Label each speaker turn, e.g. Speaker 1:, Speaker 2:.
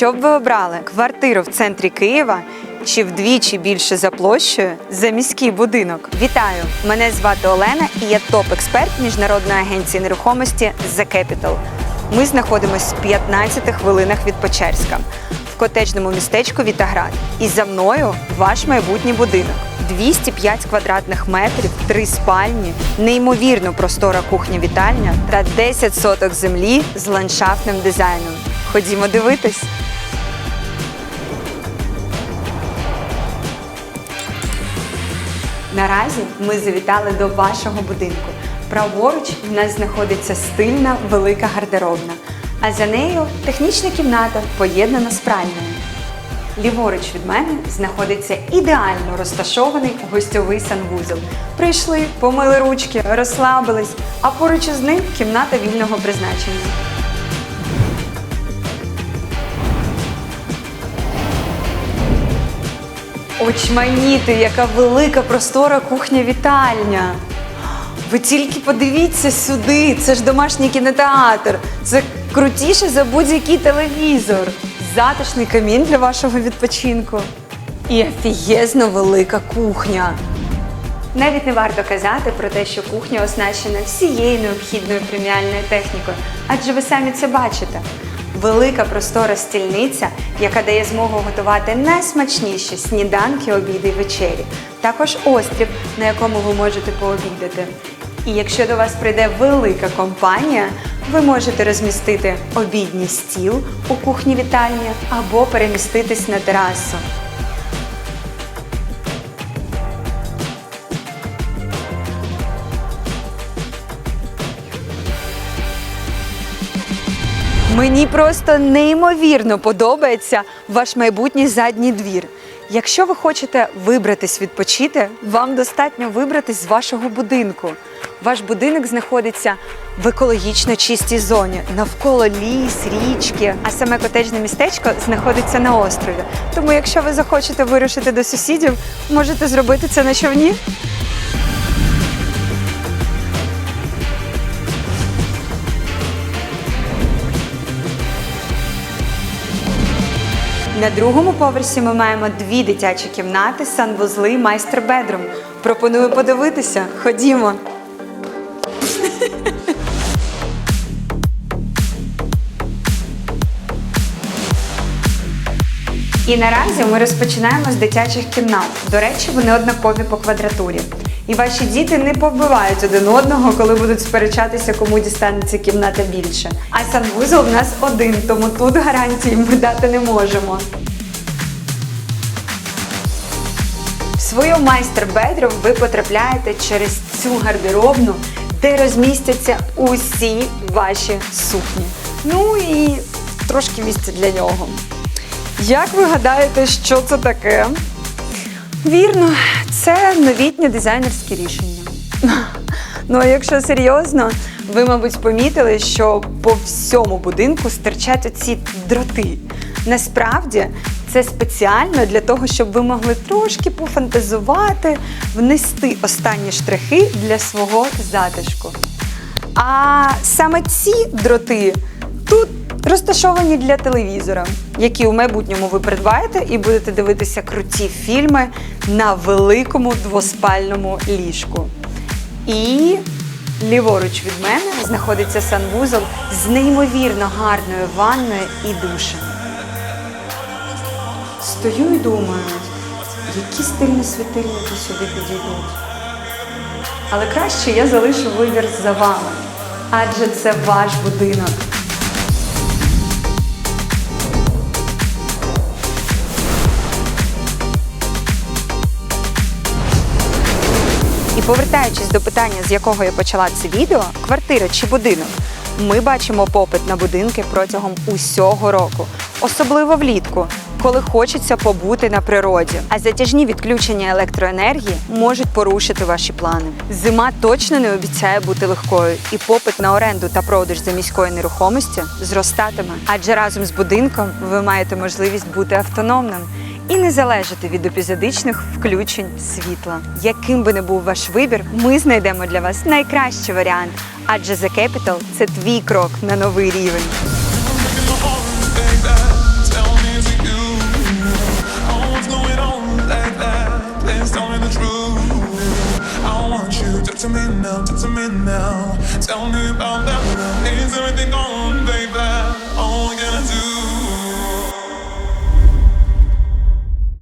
Speaker 1: Що б ви обрали? Квартиру в центрі Києва чи вдвічі більше за площею за міський будинок? Вітаю! Мене звати Олена і я топ-експерт міжнародної агенції нерухомості The Capital. Ми знаходимося в 15 хвилинах від Печерська в котеджному містечку Вітаград. І за мною ваш майбутній будинок. 205 квадратних метрів, три спальні, неймовірно простора кухня-вітальня та 10 соток землі з ландшафтним дизайном. Ходімо дивитись. Наразі ми завітали до вашого будинку. Праворуч в нас знаходиться стильна велика гардеробна, а за нею технічна кімната, поєднана з пральною. Ліворуч від мене знаходиться ідеально розташований гостьовий санвузол. Прийшли, помили ручки, розслабились, а поруч із ним кімната вільного призначення. Очманіти, яка велика простора кухня-вітальня. Ви тільки подивіться сюди, це ж домашній кінотеатр. Це крутіше за будь-який телевізор. Затишний камін для вашого відпочинку. І офігезно велика кухня. Навіть не варто казати про те, що кухня оснащена всією необхідною преміальною технікою, адже ви самі це бачите. Велика простора стільниця, яка дає змогу готувати найсмачніші сніданки, обіди і вечері. Також острів, на якому ви можете пообідати. І якщо до вас прийде велика компанія, ви можете розмістити обідній стіл у кухні вітальні або переміститись на терасу. Мені просто неймовірно подобається ваш майбутній задній двір. Якщо ви хочете вибратись відпочити, вам достатньо вибратись з вашого будинку. Ваш будинок знаходиться в екологічно чистій зоні, навколо ліс, річки, а саме котеджне містечко знаходиться на острові. Тому, якщо ви захочете вирушити до сусідів, можете зробити це на човні. На другому поверсі ми маємо дві дитячі кімнати, санвузли, майстер бедрум. Пропоную подивитися. Ходімо. І наразі ми розпочинаємо з дитячих кімнат. До речі, вони однакові по квадратурі. І ваші діти не повбивають один одного, коли будуть сперечатися, кому дістанеться кімната більше. А санвузол в нас один, тому тут гарантії ми дати не можемо. В свою майстер-бедрум ви потрапляєте через цю гардеробну, де розмістяться усі ваші сукні. Ну і трошки місця для нього. Як ви гадаєте, що це таке? Вірно, це новітнє дизайнерське рішення. Ну а якщо серйозно, ви, мабуть, помітили, що по всьому будинку стирчать оці дроти. Насправді це спеціально для того, щоб ви могли трошки пофантазувати, внести останні штрихи для свого затишку. А саме ці дроти розташовані для телевізора, які у майбутньому ви придбаєте і будете дивитися круті фільми на великому двоспальному ліжку. І ліворуч від мене знаходиться санвузол з неймовірно гарною ванною і душем. Стою і думаю, які стильні світильники сюди підійдуть. Але краще я залишу вибір за вами, адже це ваш будинок. Повертаючись до питання, з якого я почала це відео, квартира чи будинок, ми бачимо попит на будинки протягом усього року, особливо влітку, коли хочеться побути на природі. А затяжні відключення електроенергії можуть порушити ваші плани. Зима точно не обіцяє бути легкою, і попит на оренду та продаж за міської нерухомості зростатиме. Адже разом з будинком ви маєте можливість бути автономним і не залежати від епізодичних включень світла. Яким би не був ваш вибір, ми знайдемо для вас найкращий варіант, адже The Capital – це твій крок на новий рівень.
Speaker 2: to me now, talk to me now. Tell me about that. Is everything on, baby? Oh.